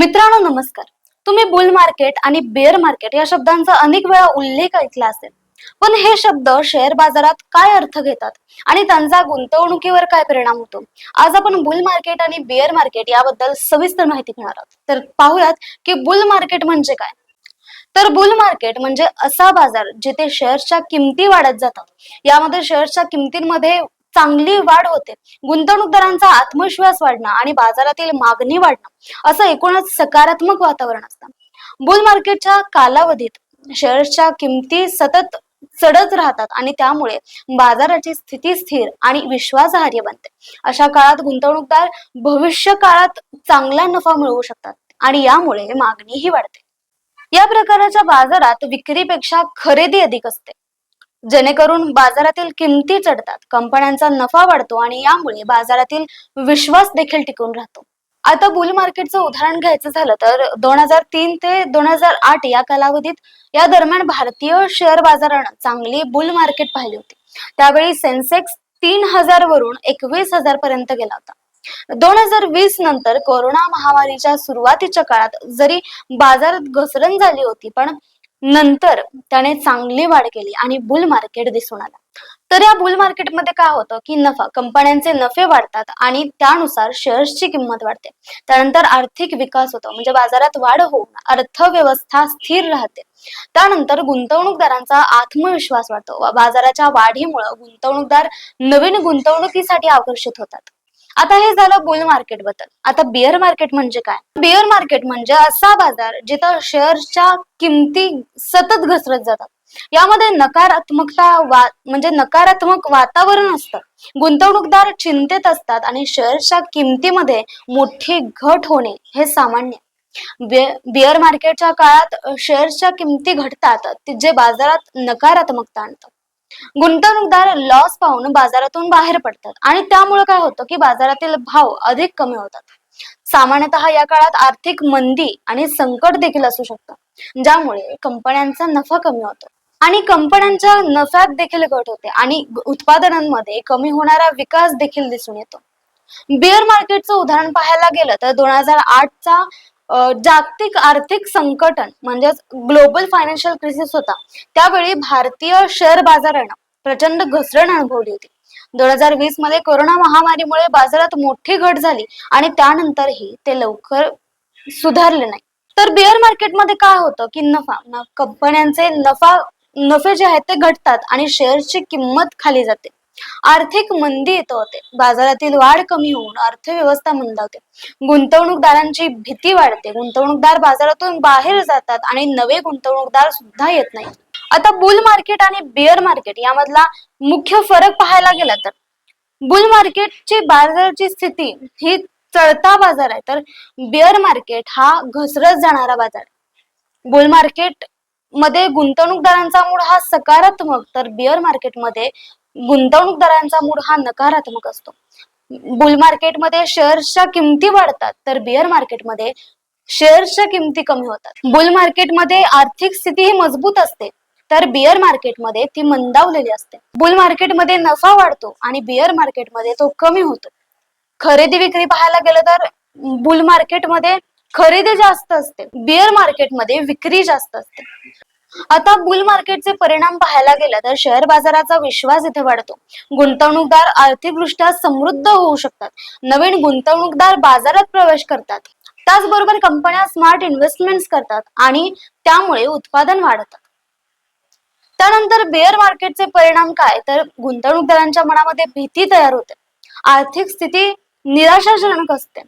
मित्रांनो नमस्कार. तुम्ही बुल मार्केट आणि बेअर मार्केट या शब्दांचा अनेक वेळा उल्लेख ऐकला असेल. पण हे शब्द शेअर बाजारात काय अर्थ घेतात आणि त्यांचा गुंतवणुकीवर काय परिणाम होतो? आज आपण बुल मार्केट आणि बेअर मार्केट याबद्दल सविस्तर माहिती घेणार आहोत. तर पाहूयात की बुल मार्केट म्हणजे काय? तर बुल मार्केट म्हणजे असा बाजार जिथे शेअर्सच्या किमती वाढत जातात. यामध्ये शेअर्सच्या किमतींमध्ये चांगली वाढ होते. गुंतवणूकदारांचा आत्मविश्वास वाढणं आणि बाजारातील मागणी वाढणं असं एकूणच सकारात्मक वातावरण असतं. बुल मार्केटच्या कालावधीत शेअर्सच्या किमती सतत चढत राहतात आणि त्यामुळे बाजाराची स्थिती स्थिर आणि विश्वासार्ह बनते. अशा काळात गुंतवणूकदार भविष्य काळात चांगला नफा मिळवू शकतात आणि यामुळे मागणीही वाढते. या प्रकाराच्या बाजारात विक्रीपेक्षा खरेदी अधिक असते. जेणेकरून बाजारातील किमती चढतात कंपन्यांचा नफा वाढतो आणि यामुळे बाजारातील विश्वास देखील टिकून राहतो. आता बुल मार्केटचं उदाहरण घ्यायचं झालं तर दोन हजार तीन ते दोन हजार आठ या कालावधीत या दरम्यान भारतीय शेअर बाजारानं चांगली बुल मार्केट पाहिली होती. त्यावेळी सेन्सेक्स तीन हजार वरून एकवीस हजार पर्यंत गेला होता. दोन हजार वीस नंतर कोरोना महामारीच्या सुरुवातीच्या काळात जरी बाजारात घसरण झाली होती पण नंतर त्याने चांगली वाढ केली आणि बुल मार्केट दिसून आला. तर या बुल मार्केटमध्ये काय होतं की नफा कंपन्यांचे नफे वाढतात आणि त्यानुसार शेअर्सची किंमत वाढते. त्यानंतर आर्थिक विकास होतो म्हणजे बाजारात वाढ होऊन अर्थव्यवस्था स्थिर राहते. त्यानंतर गुंतवणूकदारांचा आत्मविश्वास वाढतो. बाजाराच्या वाढीमुळे गुंतवणूकदार नवीन गुंतवणुकीसाठी आकर्षित होतात. आता हे झालं बुल मार्केटबद्दल. आता बिअर मार्केट म्हणजे काय? बिअर मार्केट म्हणजे असा बाजार जिथं शेअर्सच्या किमती सतत घसरत जातात. यामध्ये नकारात्मकता वा म्हणजे नकारात्मक वातावरण असतं. गुंतवणूकदार चिंतेत असतात आणि शेअर्सच्या किमतीमध्ये मोठी घट होणे हे सामान्य बिअर मार्केटच्या काळात शेअर्सच्या किमती घटतात जे बाजारात नकारात्मकता आणतं. गुंतवणूकदार लॉस पाहून बाजारातून बाहेर पडतात. आणि त्यामुळे काय होतं की बाजारातील भाव अधिक कमी होतात. सामान्यतः या काळात आर्थिक मंदी आणि संकट देखील असू शकतं. ज्यामुळे कंपन्यांचा नफा कमी होतो. आणि कंपन्यांच्या नफ्यात देखील घट होते आणि उत्पादनांमध्ये कमी होणारा विकास देखील दिसून येतो. बिअर मार्केटचं उदाहरण पाहायला गेलं तर दोन हजार आठचा जागतिक आर्थिक संकटन म्हणजेच ग्लोबल फायनान्शियल क्रिसिस होता. त्यावेळी भारतीय शेअर बाजारानं प्रचंड घसरण अनुभवली होती. दोन हजार वीसमध्ये कोरोना महामारीमुळे बाजारात मोठी घट झाली आणि त्यानंतरही ते लवकर सुधारले नाही. तर बिअर मार्केटमध्ये काय होतं? की नफा कंपन्यांचे नफा नफे जे आहेत ते घटतात आणि शेअरची किंमत खाली जाते. आर्थिक मंदी येत होते. बाजारातील वाढ कमी होऊन अर्थव्यवस्था मंदावते. गुंतवणूकदारांची भीती वाढते. गुंतवणूकदार बाजारातून बाहेर जातात आणि नवे गुंतवणूकदार सुद्धा येत नाही आता बुल मार्केट आणि बिअर मार्केट यामधला मुख्य फरक पाहायला गेला तर बुल मार्केटची बाजाराची स्थिती ही चढता बाजार आहे. तर बिअर मार्केट हा घसरत जाणारा बाजार आहे. बुल मार्केटमध्ये गुंतवणूकदारांचा मूड हा सकारात्मक तर बिअर मार्केटमध्ये गुंतवणूकदारांचा मूड हा नकारात्मक असतो. बुल मार्केटमध्ये शेअर्सच्या किमती वाढतात तर बिअर मार्केटमध्ये शेअर्सच्या किमती कमी होतात. बुल मार्केटमध्ये आर्थिक स्थिती ही मजबूत असते तर बिअर मार्केटमध्ये ती मंदावलेली असते. बुल मार्केटमध्ये नफा वाढतो आणि बिअर मार्केटमध्ये तो कमी होतो. खरेदी विक्री पाहायला गेलं तर बुल मार्केटमध्ये खरेदी जास्त असते बिअर मार्केटमध्ये विक्री जास्त असते. आता बुल मार्केटचे परिणाम पाहायला गेला तर शेअर बाजाराचा विश्वास इथे वाढतो. गुंतवणूकदार आर्थिकदृष्ट्या समृद्ध होऊ शकतात. नवीन गुंतवणूकदार बाजारात प्रवेश करतात. त्याचबरोबर कंपन्या स्मार्ट इन्व्हेस्टमेंट करतात आणि त्यामुळे उत्पादन वाढतात. त्यानंतर बेअर मार्केटचे परिणाम काय? तर गुंतवणूकदारांच्या मनामध्ये भीती तयार होते. आर्थिक स्थिती निराशाजनक असते.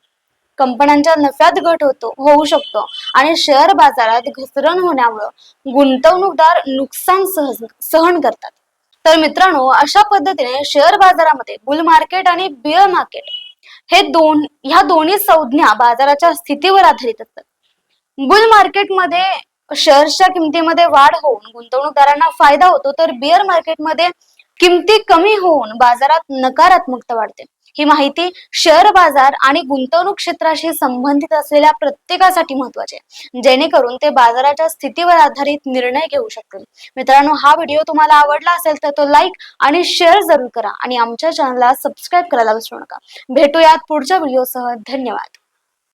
कंपन्यांच्या नफ्यात घट होतो होऊ शकतो. आणि शेअर बाजारात घसरण होण्यामुळे गुंतवणूकदार नुकसान सहज सहन करतात. तर मित्रांनो अशा पद्धतीने शेअर बाजारामध्ये बुल मार्केट आणि बिअर मार्केट हे दोन ह्या दोन्ही संज्ञा बाजाराच्या स्थितीवर आधारित असतात. बुल मार्केटमध्ये शेअर्सच्या किमतीमध्ये वाढ होऊन गुंतवणूकदारांना फायदा होतो तर बिअर मार्केटमध्ये किमती कमी होऊन बाजारात नकारात्मकता वाढते. ही माहिती शेअर बाजार आणि गुंतवणूक क्षेत्राशी संबंधित असलेल्या प्रत्येकासाठी महत्वाची आहे. जेणेकरून ते बाजाराच्या स्थितीवर आधारित निर्णय घेऊ शकतील. मित्रांनो हा व्हिडिओ तुम्हाला आवडला असेल तर तो लाईक आणि शेअर जरूर करा आणि आमच्या चॅनलला सबस्क्राईब करायला विसरू नका. भेटूयात पुढच्या व्हिडिओसह. धन्यवाद.